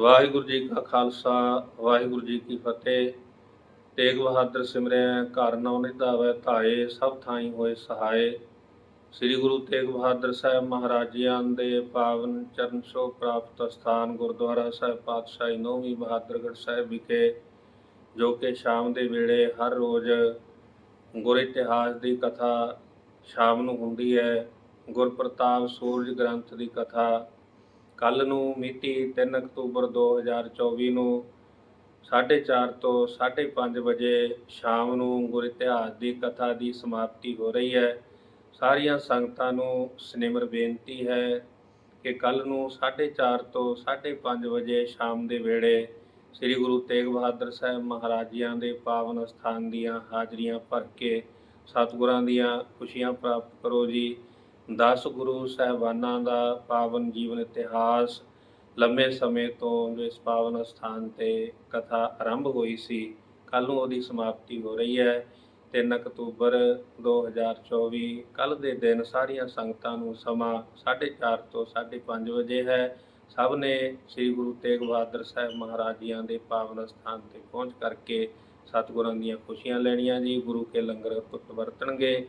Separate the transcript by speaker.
Speaker 1: ਵਾਹਿਗੁਰੂ ਜੀ ਕਾ ਖਾਲਸਾ, ਵਾਹਿਗੁਰੂ ਜੀ ਕੀ ਫਤਿਹ। ਤੇਗ ਬਹਾਦਰ ਸਿਮਰਿਆ, ਘਰ ਨੌ ਨਿਧਾਵੇ, ਧਾਏ, ਸਭ ਥਾਈ ਹੋਏ ਸਹਾਏ। ਸ੍ਰੀ ਗੁਰੂ ਤੇਗ ਬਹਾਦਰ ਸਾਹਿਬ ਮਹਾਰਾਜਿਆਂ ਦੇ ਪਾਵਨ ਚਰਨ ਛੋਹ ਪ੍ਰਾਪਤ ਸਥਾਨ ਗੁਰਦੁਆਰਾ ਸਾਹਿਬ ਪਾਤਸ਼ਾਹੀ ਨੌਵੀਂ ਬਹਾਦਰਗੜ੍ਹ ਸਾਹਿਬ ਵਿਖੇ, ਜੋ ਕਿ ਸ਼ਾਮ ਦੇ ਵੇਲੇ ਹਰ ਰੋਜ਼ ਗੁਰ ਇਤਿਹਾਸ ਦੀ ਕਥਾ ਸ਼ਾਮ ਨੂੰ ਹੁੰਦੀ ਹੈ। ਗੁਰਪ੍ਰਤਾਪ ਸੂਰਜ ਗ੍ਰੰਥ ਦੀ ਕਥਾ ਕੱਲ ਨੂੰ ਮਿਤੀ 3 ਅਕਤੂਬਰ 2024 ਨੂੰ 4:30 ਤੋਂ 5:30 ਵਜੇ ਸ਼ਾਮ ਨੂੰ ਗੁਰ ਇਤਿਹਾਸ ਦੀ ਕਥਾ ਦੀ ਸਮਾਪਤੀ ਹੋ ਰਹੀ ਹੈ। ਸਾਰੀਆਂ ਸੰਗਤਾਂ ਨੂੰ ਸਨਿਮਰ ਬੇਨਤੀ ਹੈ ਕਿ ਕੱਲ ਨੂੰ 4:30 ਤੋਂ 5:30 ਵਜੇ ਸ਼ਾਮ ਦੇ ਵੇਲੇ ਸ੍ਰੀ ਗੁਰੂ ਤੇਗ ਬਹਾਦਰ ਸਾਹਿਬ ਮਹਾਰਾਜਿਆਂ ਦੇ ਪਾਵਨ ਸਥਾਨ ਦੀਆਂ ਹਾਜ਼ਰੀਆਂ ਭਰ ਕੇ ਸਤਿਗੁਰਾਂ ਦੀਆਂ ਖੁਸ਼ੀਆਂ ਪ੍ਰਾਪਤ ਕਰੋ ਜੀ। 10 ਗੁਰੂ ਸਾਹਿਬਾਨਾਂ ਦਾ ਪਾਵਨ ਜੀਵਨ ਇਤਿਹਾਸ ਲੰਮੇ ਸਮੇਂ ਤੋਂ ਜੋ ਇਸ ਪਾਵਨ ਸਥਾਨ ਤੇ ਕਥਾ ਆਰੰਭ ਹੋਈ ਸੀ। ਕੱਲ ਨੂੰ ਉਹਦੀ ਸਮਾਪਤੀ ਹੋ ਰਹੀ ਹੈ 3 ਅਕਤੂਬਰ 2024 ਕੱਲ ਦੇ ਦਿਨ ਸਾਰੀਆਂ ਸੰਗਤਾਂ ਨੂੰ ਸਮਾਂ 4:30 ਤੋਂ 5:30 ਵਜੇ ਹੈ। ਸਭ ਨੇ ਸ੍ਰੀ ਗੁਰੂ ਤੇਗ ਬਹਾਦਰ ਸਾਹਿਬ ਮਹਾਰਾਜ ਜੀਆਂ ਦੇ ਪਾਵਨ ਸਥਾਨ ਤੇ ਪਹੁੰਚ ਕਰਕੇ ਸਤਿਗੁਰਾਂ ਦੀਆਂ ਖੁਸ਼ੀਆਂ ਲੈਣੀਆਂ ਜੀ। ਗੁਰੂ ਕੇ ਲੰਗਰ ਵਰਤਣਗੇ।